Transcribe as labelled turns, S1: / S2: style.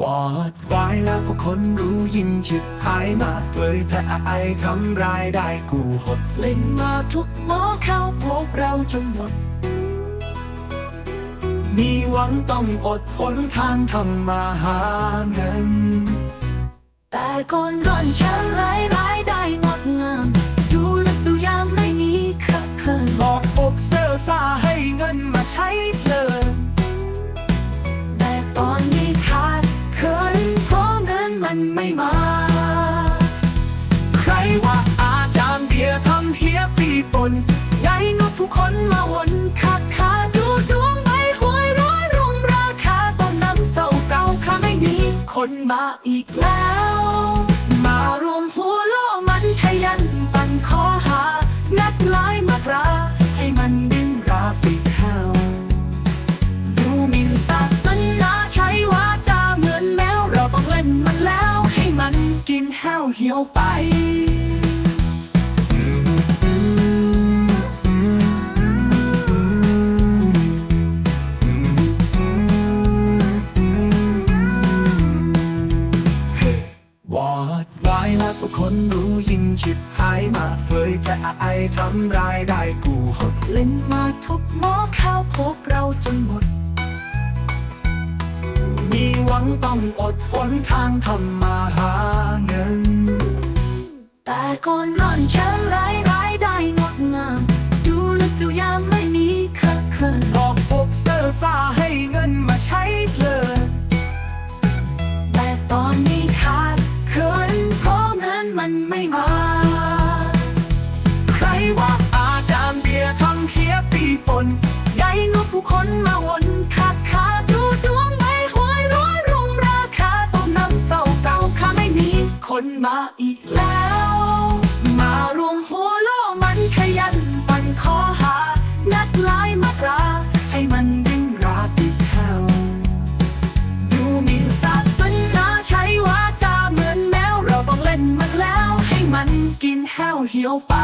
S1: วอดวายแล้วก็คนรู้ยินชิบหายมาเผยแพ้ไอทำรายได้กูหด
S2: เล่นมาทุกหมอข้าวพวกเราจนหมด
S1: มีหวังต้องอดหนทางทำมาหาเงิน
S2: แต่คนร่อนแค่
S1: ไรมา
S2: ร
S1: ว่าอาจารย์เบียทำเฮียปีปน
S2: ไงงบผู้คนมาวนคักขาดูดวงใบหวยร้อยรุมราคาตอนนั้นเศร้าเก่าข้าไม่มีคนมาอีกแล้ว มารวมหัวโลมันขยันปันขอหา นัดลายมาตราให้มันดิ้นราปีกเข้าดูมินศาสนาใช้วาจาเหมือนแมวเราต้องเล่นมันแล้ว ให้มันกินแห้วเหี่ยวไป
S1: แล้วผู้คนรู้ยิ่งชิบหายมาเผยแพร่ไอทำรายได้กูหด
S2: เล่นมาทุกหม้อข้าวพวกเราจนหมด
S1: มีหวังต้องอดทนทางทำมาหาเงิน
S2: แต่ก่อนร่อนแค่
S1: ใครว่าอาจารย์เบียร์ทำเฮียปีปน
S2: ใหญ่งบผู้คนมาวนคักขาดูดวงใบหวยร้อยรุมราคาต้มน้ำเศร้าเก่าข้าไม่มีคนมาอีกแล้ว เหี่ยวไป